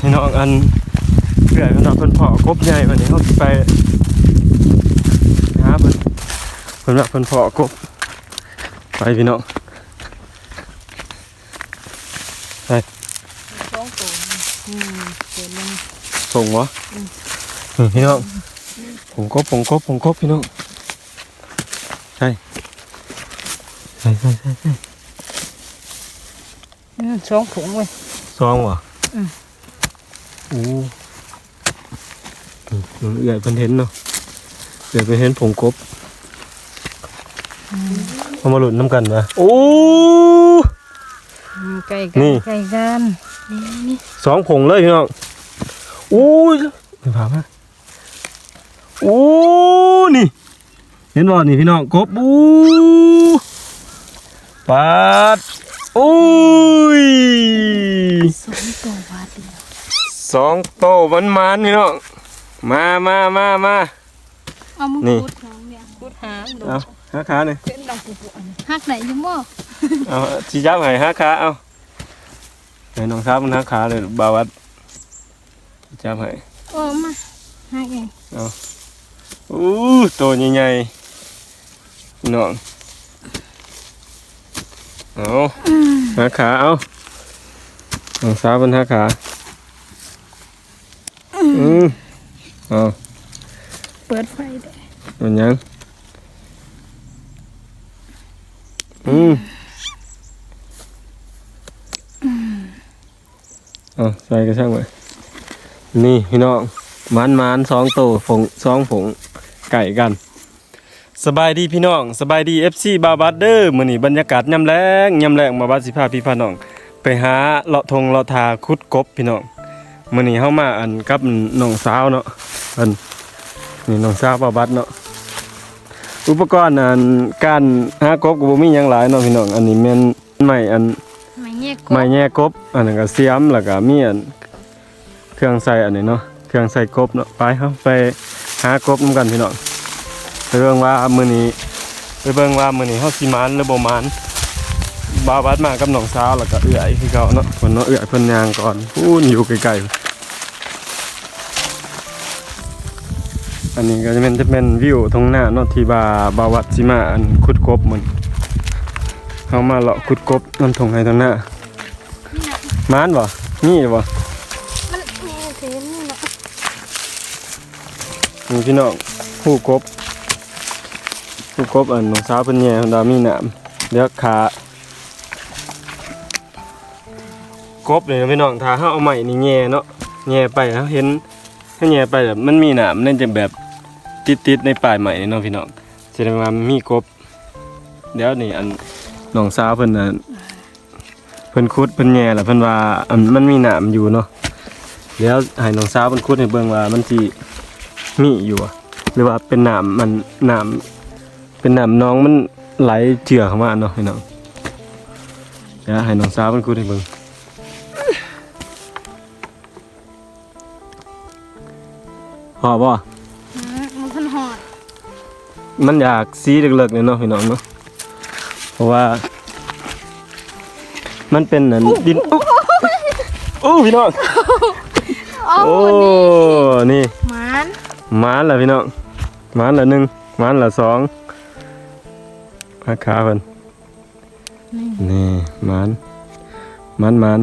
พี่น้องอันเพื่อนพี่น้องเพิ่นเพาะกบใหญ่วันนี้เขาสิไปหาเพิ่นเพิ่นว่าเพิ่นเพาะกบไปพี่น้องสองตัวอืมเดี๋ยวมันส่งวะพี่น้องผงกบผงกบผงกบพี่น้องใช่ใช่ใช่ใช่ใช่อืมสองถุงเว้ยซองวะอืม โอ้อืมเอื่อยเพิ่นเห็นเนาะเอื่อยเพิ่นเห็นผงกบเอามาหลุดน้ำกันมาโอ้อืมไก่กันี่ไก่กันนี่นี่สองผงเลยพี่น้องอู้ยไม่ผ่ามาโอ้นี่ เห็นบ่นี่พี่น้องกบอู้ปาดโอ้ยสองตัววาดเดียว สองโตมันมันๆพี่น้องมามามามา เอามึงนี่พูดหางเนี่ยพูดหางดูเอาหาขาหน่อยเป็นดอกปุ๊บๆอันนี้หักไหนอยังบ่เอาชี้จับให้หาขาเอาให้น้องทับมันหาขาเลยบาวัดชี้จับให้เออมาหักเองอู้โตใหญ่ๆพี่น้องเอาหาขาเอาน้องสาวมันหาขา อืมเอาเปิดไฟเด้มันยังอืมเอาใส่กระช่างไปนี่พี่น้องมันมันสองโตวผงสองผงไก่กัน สบายดีพี่น้อง สบายดี FC บาบัดเดอร์มื้อนี้บรรยากาศยามแลงยามแลงมาบัดสิพาพี่พาน้อง ไปหาเลาะทงเลาะทาคุดกบพี่น้อง มื้อนี้เฮามาอันกับน้องสาวเนาะอันนี่น้องสาวบาบัดเนาะอุปกรณ์อันการหากบก็บ่มีหยังหลายเนาะพี่น้องอันนี้แม่นไม้อันไม่แยกไม้แย่กบอันนั้นก็เสียมแล้วก็มีอันเครื่องใส่อันนี้เนาะเครื่องใส่กบเนาะไปเฮาไปหากบนำกันพี่น้องไปเบิ่งว่ามื้อนี้ไปเบิ่งว่ามื้อนี้เฮาสิมานหรือบ่มานบาวบัดมากับน้องสาวแล้วก็เอื้อยคือเก่าเนาะเพิ่นเนาะเอื้อยเพิ่นย่างก่อนพูนอยู่ไกลๆ อันนี้ก็จะเป็นจะเป็นวิวตรงหน้าเนาะที่บาบาววัดสิมาอันขุดกบมันเฮามาเลาะขุดกบนำทงให้ทางหน้านี่นะมานบ่นี่บ่มันแม่เทนนี่นะนี่พี่น้องผู้กบผู้กบอันน้องสาวเพิ่นแย่เพิ่นว่ามีน้ำเดี๋ยวขากบนี่นะพี่น้องถ้าเฮาเอาไม้นี่แย่เนาะแย่ไปแล้วเห็นถ้าแย่ไปแบบมันมีน้ำนั่นจะแบบ ติดๆในปลายไม้นี่เนาะพี่น้องแสดงว่ามีกบ เดี๋ยวนี่อันน้องสาวเพิ่นน่ะเพิ่นขุดเพิ่นแย่แล้วเพิ่นว่าอันมันมีหน้ำอยู่เนาะเดี๋ยวให้น้องสาวเพิ่นขุดให้เบิ่งว่ามันสิมีอยู่อะหรือว่าเป็นหน้ำมันหน้ำเป็นหน้ำน้องมันไหลเจือเข้ามาเนาะพี่น้องเดี๋ยวให้น้องสาวมันคุดให้เบิ่งหอบ่ มันอยากสีเลิกๆเลยเนาะพี่น้องเนาะเพราะว่า มันเป็นอันดินอุ๊โอ้พี่น้องโอ้โอ้นี่มันหมานละพี่น้องหมานละหนึ่งหมานละสองราคาเพิ่นนี่นี่หมานหมานหมาน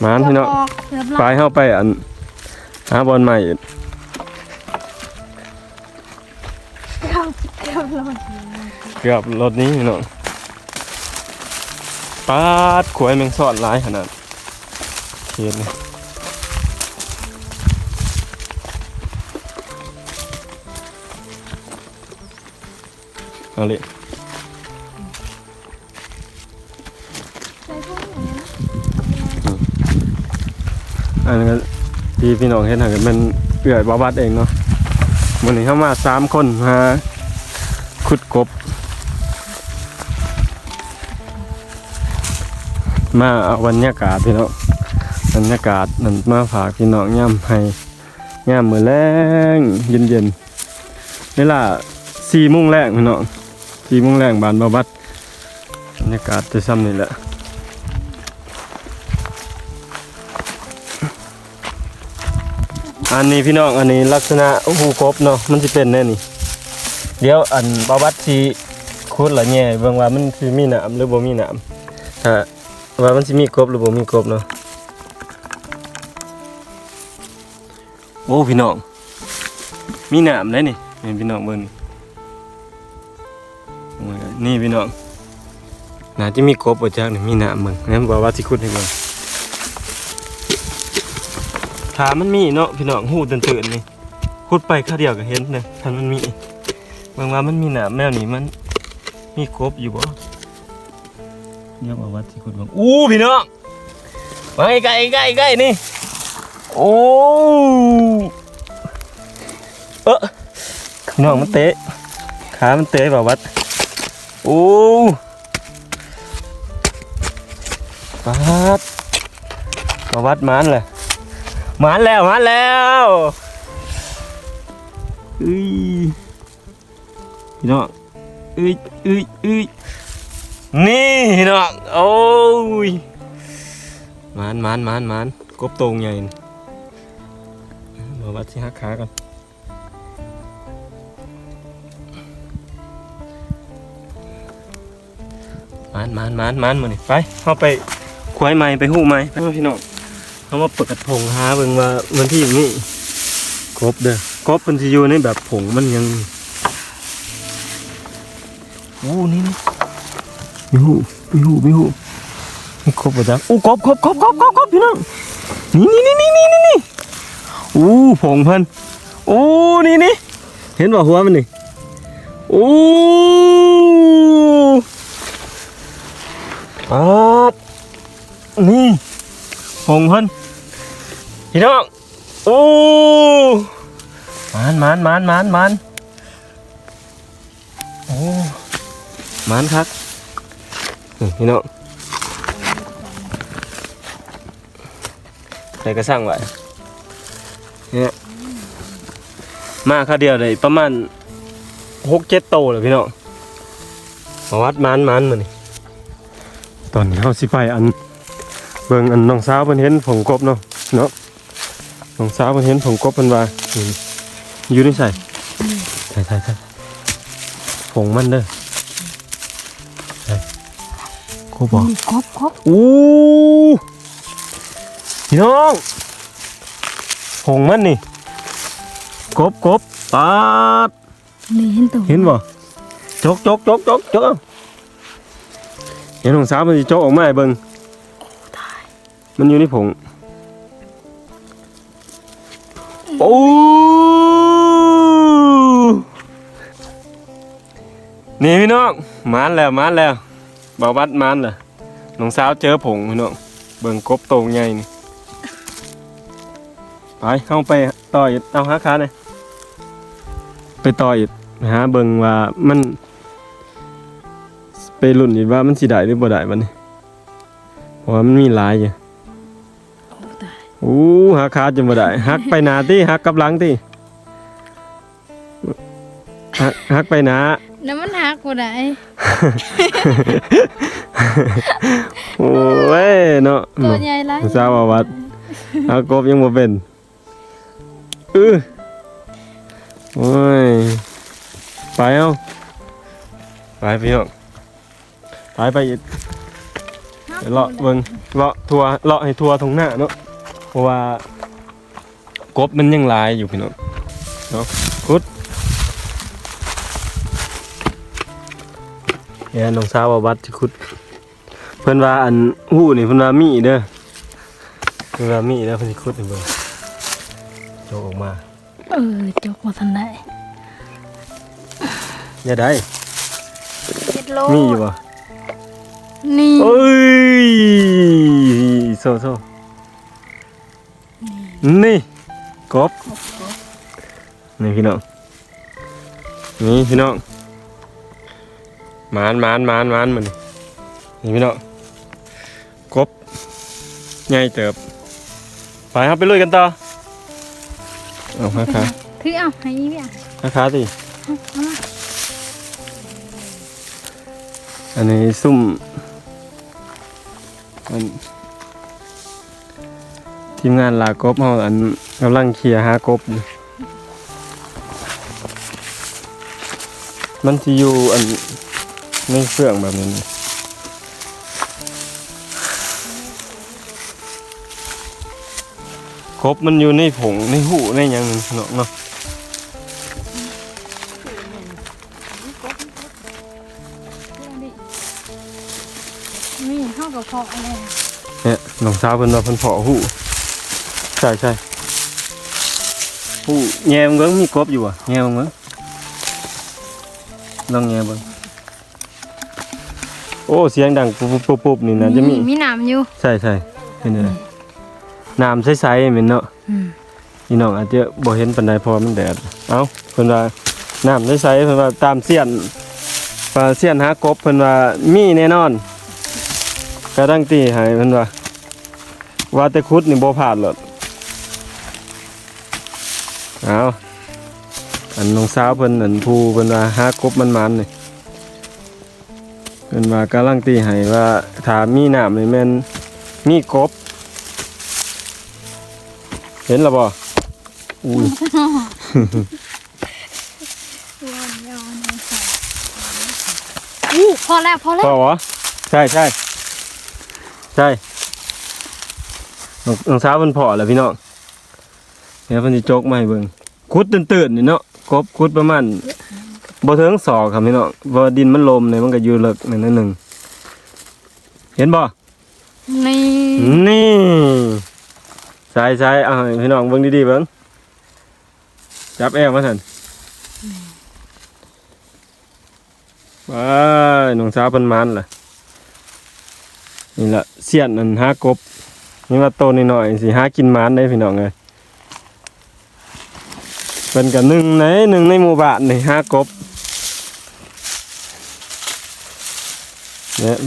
หมานพี่น้องออกเกือบไปละเข้าไปอันหาบอลใหม่ เกือบรถนี้พี่น้องปาดขวยแมงสอดหลายขนาดเขียนเลยเอาเลยใส่พวกนี้นะอันนั้ที่พี่น้องเห็นหันกันเป็นเอื่อยบาบัดเองเนาะวันนี้เข้ามาสามคนมาขุดกบ มาเอาบรรยากาศพี่น้องบรรยากาศนั่นมาฝากพี่น้องย่ำให้ย่ำมือแรงเย็นเย็นนี่ล่ะสี่มุ่งแรงพี่น้องสี่มุ่งแรงบานบาบัดบรรยากาศจะซ้ำนี่แหละอันนี้พี่น้องอันนี้ลักษณะหูกบเนาะมันจะเป็นแน่นี่ เดี๋ยวอันบาบัดสีคุดละแง่เบางว่ามันคือมีหนามหรือบ่มีหนามถ้า ว่ามันสิมีกบหรือบ่มีกบเนาะโอ้พี่น้อง มีหนามเลยนี่เห็นพี่น้องเบิ่งนี่โอ้ยนี่พี่น้องน่าจะมีกบบ่จักนี่มีหนามเบิ่งงั้นบาวัดสิคุดให้เบิ่งถามันมีเนาะพี่น้องหูตื่นๆนี่คุดไปคาเดียวก็เห็นเลยถ้ามันมีบางว่ามันมีหนามแมวนี่มันมีครบอยู่บ่ ยวบอกว่าที่คุณบอกอู้พี่น้องมาใกล้ใกล้ใกล้นี่โอ้เออพี่น้องมันเตะขามันเตะแบบวัดโอ้ปัดมาวัดมันเลยมันแล้วมันแล้วอุ้ยพี่น้องเอ้ยเอ้ยเอ้ย นี่พี่น้อโอ้ยมานมานมานมานกบโตงใหญ่นี่บอกว่าที่หักขาก่อนมานมานมานมานมานี่ไปเข้าไปควายไม้ไปหู้ไม้ไปพี่น้องเขามาเปิดผงหาเบิ่งว่ามันที่อยู่นี้กบเด้อกบมันจะอยู่ในแบบผงมันยังโอ้นี่นี่ มีหูมีหูมีหูมีครบปะจ๊ะโอ้กบกบกบกบกบกบพี่น้องนี่นี่นี่นี่นี่นี่โอ้ผงเพิ่นโอ้นี่นี่เห็นบ่หัวมันนี่โอ้ปัดนี่ผงเพิ่นพี่น้องโอ้มันมันมันมันมันโอ้มันครับ พี่น้องใส่กระสังไว้เนี่ยมาค่าเดียวเลยประมาณหกเจ็ดโตเลยพี่น้องมาวัดมันมันมานี่ตอนนี้เขาสิไปอัน เบิ่งอันน้องสาวเพิ่นเห็นผงกบเนาะเนาะน้องสาวเพิ่นเห็นผงกบเพิ่นว่าอยู่ในใส่ใส่ใส่ใส่ผงมันเด้อ ครบบ่นี่ครบครบอู้พี่น้องหงมันนี่กบกบปาดนี่เห็นตัวเห็นบ่จกจกจกจกจกเอาเห็นของสาวมันสิจกออกมาให้เบิ่งมันอยู่ในผงโอ้นี่พี่น้องมานแล้วมานแล้ว บ่าววัดมานแล้วน้องสาวเจอผงพี่น้องเบิ่งกบโตงใหญ่นี่ไปเข้าไปต่ออีกเอาหาขาหน่อยไปต่ออีกไปหาเบิ่งว่ามันไปรุ่นอีกว่ามันสิได้หรือบ่ได้บัดนี้เพราะว่ามันมีหลายอยู่โอ้ตายอู้หักขาจนบ่ได้หักไปหนาติหักกับหลังติหักหักไปหนาน้ำมันหัก บ่ได้โอ้ยเนาะตัวใหญ่หลายสาวว่าวัดหักกบยังบ่เป็นเออโอ้ยไปเอาไปพี่น้องไปไปอีกไปเลาะเบิ่งเลาะทัวเลาะให้ทัวตรงหน้าเนาะเพราะว่ากบมันยังหลายอยู่พี่น้องเนาะคุด เนี่ยน้องสาวว่าวัดที่คุด เพิ่นว่าอันหู้นี่เพิ่นว่ามีเด้อเพิ่นว่ามีเด้อเพิ่นสิขุดให้เบิ่งโจกออกมา เออจกบ่ทันได้อย่าได้เจ็ดโลมีอยู่บ่นี่โอ้ยโซโซนี่กบนี่พี่น้องนี่พี่น้องห มานหมานหมานหมานมันนี่พี่น้องกบใหญ่เติบ ไปครับไปลุยกันต่อเอาขาขาถือเอาให้อีเวียขาขาสิเอาเอามาอันนี้ซุ่มมันทีมงานลากบเฮาอันกำลังเคลียร์หากบอยู่มันสิอยู่อัน ในเครื่องแบบนี้นี่กบมันอยู่ในผงในหูในหยังนั่นเนาะเนาะนี่เข้ากับพออะไรอะเนี่ยน้องสาวเพิ่นว่าเพิ่นเพาะหูใช่ใช่หูแง่มเบิ่งมีกบอยู่อะแง่มเบิ่งลองแง่เบิ่ง โอ้เสียงดังปุ๊บปุ๊บปุ๊บนี่นะจะมีมีหนามอยู่ใช่ใช่เห็นเลยน้ำใสๆเหม็นเนาะอืมพี่น้องอาจจะบ่เห็นปานใดเพอมันแดดเอ้าเพิ่นว่าน้ำใสๆเพิ่นว่าตามเสียนว่าเสียนหากบเพิ่นว่ามีแน่นอนกระดังตีให้เพิ่นว่าว่าแต่คุดนี่บ่พลาดหรอกเอาอันน้องสาวเพิ่นอันผู้เพิ่นว่าหากบมันมันนี่ เพิ่นว่ากำลังตีให้ว่าถ้ามีน้ำนี่แม่นมีกบ เห็นแล้วบ่อุ้ยอู้พอแล้วพอแล้วพ่อวะใช่ใช่ใช่น้องน้องสาวเพิ่นพอแล้วพี่น้องเดี๋ยวเพิ่นสิโจกมาให้เบิ่งขุดตื่นๆนี่เนาะกบขุดประมาณ บ่ถึงศอกครับพี่น้องเพราะว่าดินมันลมเนี่ยมันก็อยู่ลึกนิดนึงเห็นบ่นี่นี่ใช่ใช่เอาให้พี่น้องเบิ่งดีๆเบิ่งจับแอวมาซั่นว้ายน้องสาวเพิ่นมันล่ะนี่แหละเสียนอันหากบนี่ว่าโตนิดหน่อยๆสิหากินหมานได้พี่น้องเลยเป็นกับหนึ่งในหนึ่งในหมู่บ้านนี่หากบ เนี่ย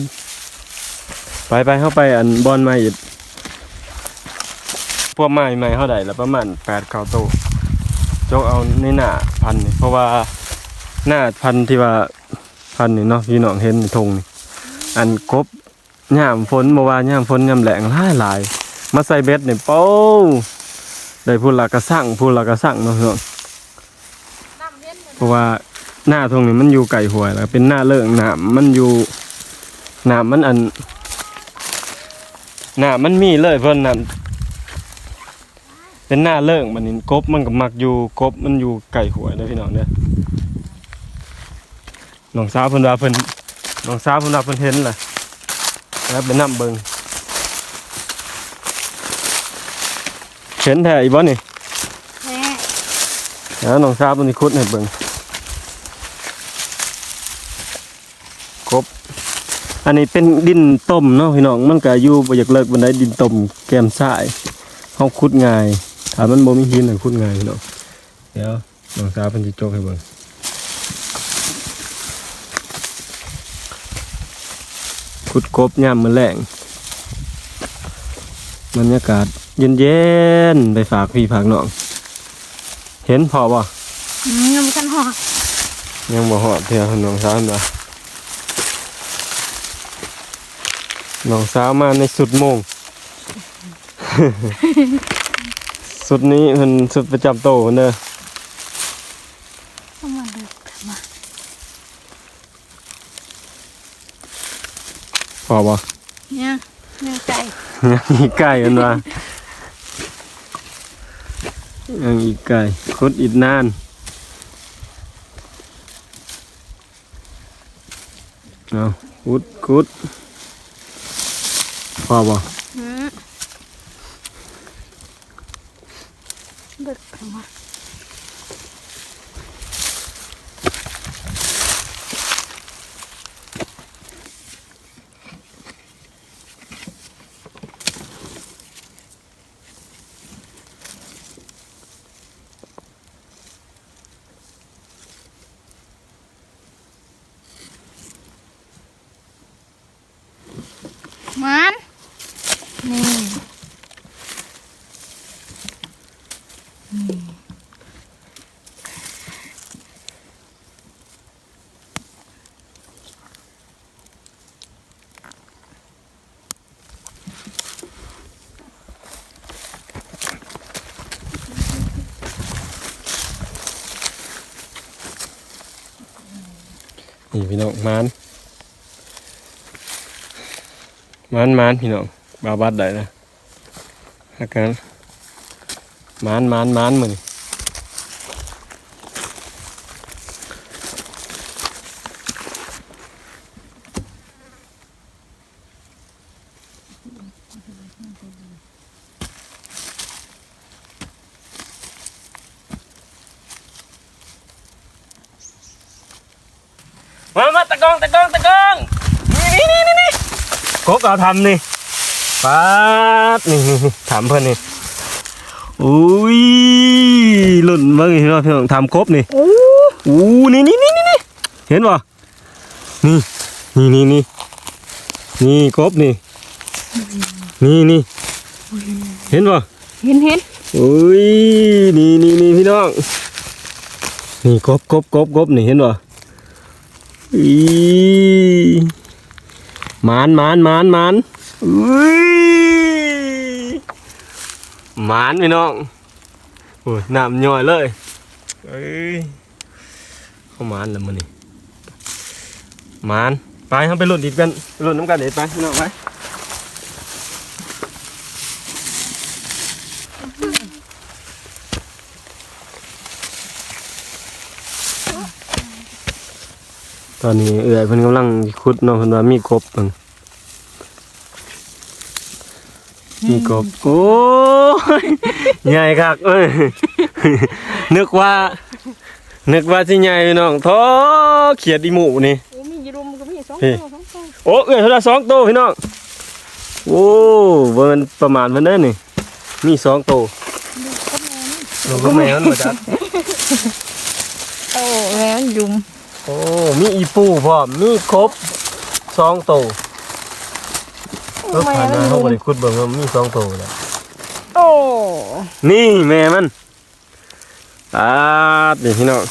ไปไปเข้าไปอันบอลมาอีกพวกไม้ไม้เท่าไหร่ละประมาณแปดเก้าโตวจกเอาในหน้าพันนี่เพราะว่าหน้าพันที่ว่าพันนี่เนาะพี่น้องเห็นในธงนี่อันกบยามฝนเมื่อวานยามฝนยามแหลงหลายหลายมาใส่เบ็ดนี่โป้ได้พูดละกระสั่งพูดละกระสั่งเนาะเนาะเพราะว่าหน้าตรงนี้มันอยู่ไก่หวยแล้วเป็นหน้าเลิงหนามมันอยู่ นามมันอันหนามมันมีเลยเพิ่นนั่นเป็นหน้าเลิงมันนี่กบมันก็มักอยู่กบมันอยู่ไก่หวยเด้อพี่น้องเด้อน้องสาวเพิ่นว่าเพิ่นน้องสาวเพิ่นว่าเพิ่นเห็นล่ะแล้วไปนำเบิงเห็นแท้อีบ่นี่แท้แล้วน้องสาวตัวนี้คุดให้เบิงครบ อันนี้เป็นดินต้มเนาะพี่น้องมันก็อยู่บ่อยากเลิกบันไดดินต้มแกมทรายเฮาขุดง่ายถ้ามันบ่มีหินน่ะขุดง่ายพี่น้องเดี๋ยวน้องสาวเพิ่นสิโจกให้เบิ่งขุดกบยามมื้อแลงบรรยากาศเย็นๆไปฝากพี่ฝากน้องเห็นพอบ่อืมยังไม่ทันหอดยังบ่ฮอดเที่ยวน้องสาวนะ น้องสาวมาในสุดโมง สุดนี้เพิ่นสุดประจำโตเพิ่นเด้อเข้ามาดูมาพอบ่เนี่ยเนี่ยไก่ยังอีกไก่กันว่ายังอีกไก่คุดอีกนานเอาคุดคุด พ พี่น้องมานมานมานพี่น้องบาบัดได้นะฮักกันมานมานมานมือนี่มามาตะกองตะกองตะกองนี่นี่นี่นี่ กบเอาทำนี่ป๊าดนี่นี่นี่ถามเพื่อนนี่อุ้ยหล่นเบิ่งเห็นป่ะพี่น้องทำครบนี่โอ้อู้นี่นี่นี่นี่นี่เห็นป่ะนี่นี่นี่นี่นี่ครบนี่นี่นี่เห็นป่ะเห็นเห็นอุ้ยนี่นี่นี่พี่น้องนี่ครบครบครบครบนี่เห็นป่ะอีห มานหมานหมานหมานอุ้ยหมานพี่น้องโอ้ยน้ำย่อยเลยเอ้ยเข้ามานแล้วมันนี่มานไปเขาไปหล่นอีกกันไปหล่นน้ำกันเด็ดไปพี่น้องไป ตอนนี้เอื่อยเพิ่นกำลังขุดเนาะเพิ่นว่ามีกบเพิ่นมีกบ โอ้ยใหญ่คักเอ้ยนึกว่านึกว่าสิใหญ่พี่น้องท้อเขียดอีหมูนี่โอ้มีอยูรุมก็มีสองเฮ้ตัวสองตัวโอ้เอ้ยเท่าไหร่สองโตวพี่น้องโอ้เบิ่นประมาณเพิ่นเด้อนี่มีสองโตวลูกก็แม่มันบ่จักโอ้แล้วยุม โอ้มีอีปูพร้อมมีครบสองโตวเออผ่านมาเฮาบ่ได้ขุดเบิ่งว่ามีสองโตวแล้วโอ้นี่แม่มันตาดนี่พี่น้อง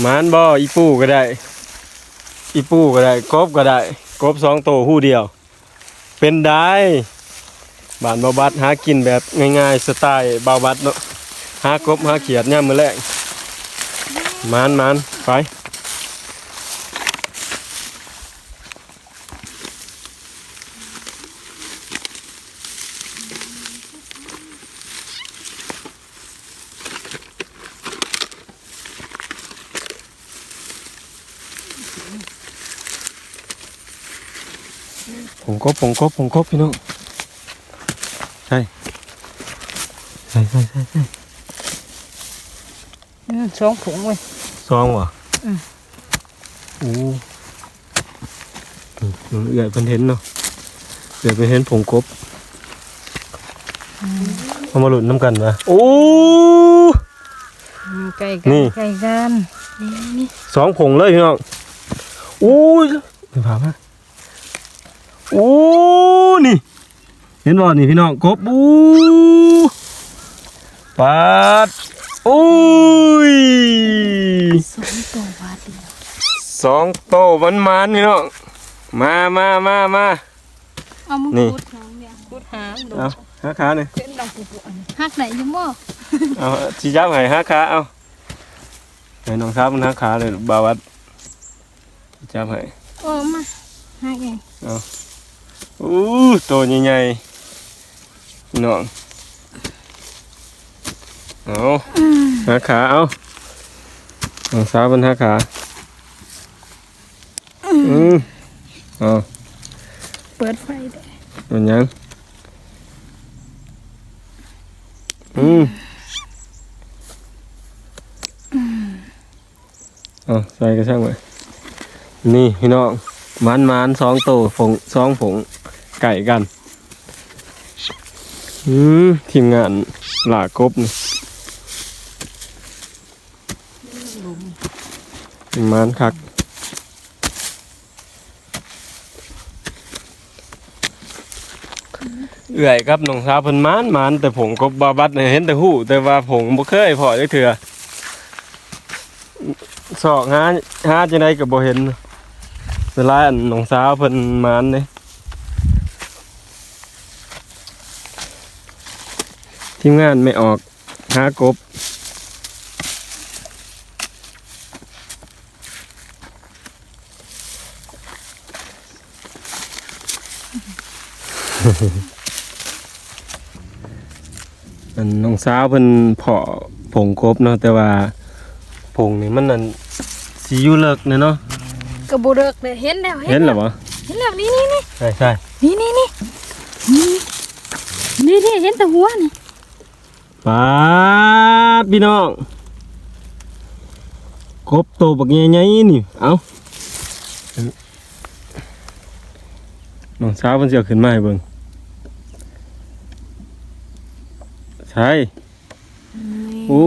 หมานบ่อีปูก็ได้ อีปูก็ได้กบก็ได้กบสองตัวหู้เดียว เป็นได้บ้านบาบัดหากินแบบง่ายๆสไตล์บาบัดเนาะหากบหาเขียดเนี่ยามมือแรกห มานหมานไปผงกบผงกบผงกบพี่น้องใช่ใช่ใช่ใช่ใช่อืม สองผงเว้ยซองวะอืมโอ้อืมเอือยเป็นเห็นเนาะเอือยเป็นเห็นผงกบเอามาหลุดน้ำกันนะโอ้อืมไก่กันี่ไก่กันนี่นี่สองผงเลยพี่น้องโอ้ยเดี๋ยวพามาโอ้นี่ เห็นบ่นี่พี่น้องกบอู้ปัด โอ้ยสองตัววาเดียวสองโตมันมันๆพี่น้องมามามามา เอามึงนี่ พูดน้องเนี่ยพูดหามดูเอาหาขาหน่อยเป็นดอกปุ๊บอันนี้หักไหนอยังบ่เอาชี้จับให้หาขาเอาให้น้องทับมันหาขาเลยบาวัดชี้จับให้เออมาหักเองอู้โตใหญ่ๆพี่น้อง เอาหาขาเอาน้องสาวมันหาขาอืมเอาเปิดไฟได้เป็นยังอืมเอาใส่กระช่างไปนี่พี่น้องมันมันสองโตวผงสองผงไก่กัน อืมทีมงานหลากบนี่ มันคักเอื่อยครับน้องสาวเพิ่นมานมานแต่ผงกบบาบัดเห็นแต่หูแต่ว่าผงบ่เคยพอได้เถื่อสอกหาหาจังไดก็บ่เห็นเวลาอันน้องสาวเพิ่นมานเด้ทีมงานไม่ออกหากบ อันน้องสาวเพิ่นเพาะผงกบเนาะแต่ว่าผงนี่มันนั่นสีอยู่เลิกเนยเนาะกระบุเลิกเลยเห็นแล้วเห็นเหรอวะเห็นแล้วนี่นี่นี่ใช่ใช่นี่นี่นี่นี่นี่นี่เห็นแต่หัวนี่ปาดพี่น้องกบโตบักใหญ่ๆนี่เอาน้องสาวเพิ่นสิเอาขึ้นมาให้เบิ่ง ใช่โอ้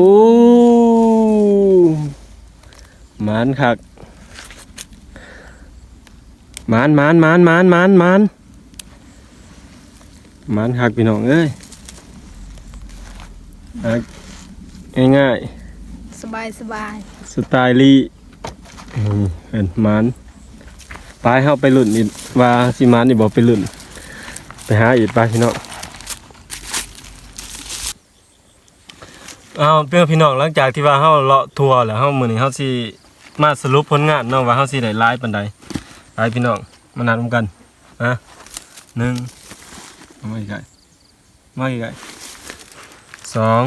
หมานคักหมานหมานหมานหมานหมานหมานหมานคักพี่น้องเอ้ยอะง่ายสบายสบายๆสไตล์ลีอืมเห็นหมานไปเฮาไปลุ่นอีกว่าสิหมานนี่บ่ไปลุ่น ไปหาอีกไปพี่น้อง เอาเพื่อนพี่น้องหลังจากที่ว่าเฮาเลาะทัวร์แล้วเฮามื้อนี้เฮาสิมาสรุปผลงานเนาะว่าเฮาสิได้หลายปานใดไปพี่น้องมานัดกันนะหนึ่งเอามาอีกไกลมาอีกไกลสอง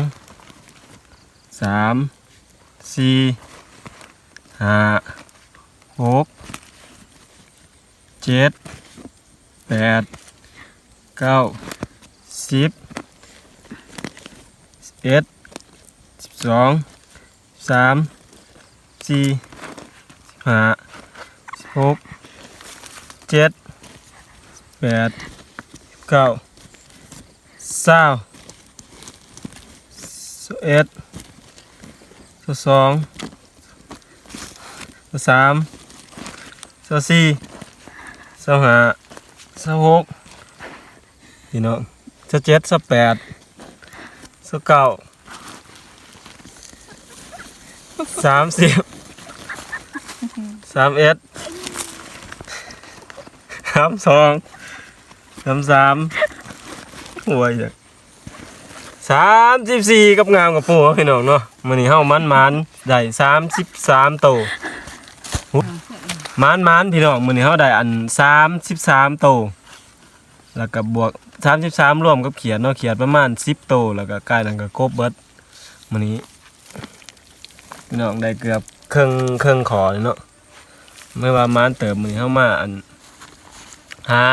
สามสี่ห้าหกเจ็ดแปดเก้าสิบสิบเอ็ด สองสามสี่ห้าหกเจ็ดแปดเก้าเศร้าสิบเอ็ดสิบสองสิบสามสิบสี่สิบห้าสิบหกพี่น้องสิบเจ็ดสิบแปดสิบเก้า สามสิบสามเอ็ดสามสองสามสามหัวอย่างสามสิบสี่กับงามกับปูพี่น้องเนาะมันนี้เฮามันมันได้สามสิบสามโตมันมันพี่น้องมันนี้เฮาได้อันสามสิบสามโตแล้วก็บวกสามสิบสามรวมกับเขียนเนาะเขียนประมาณสิบโตแล้วก็กล้นั่นก็ครบเบิดมันนี้ พี่น้องได้เกือบเครื่องเครื่องขอเลยเนาะไม่ว่ามันเติมมือเข้ามาอันหา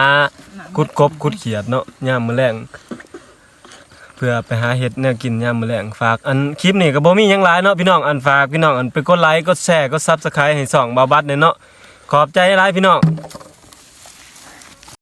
กุดกบกุดเขียดเนาะย่ามมือแรงเพื่อไปหาเห็ดเนี่ยกินย่ามมือแรงฝากอันคลิปนี่ก็บ่มียังหลายเนาะพี่น้องอันฝากพี่น้องอันไปกดไลค์กดแชร์กดซับสไครต์ให้สองบาบัดเนี่ยเนาะขอบใจหลายพี่น้อง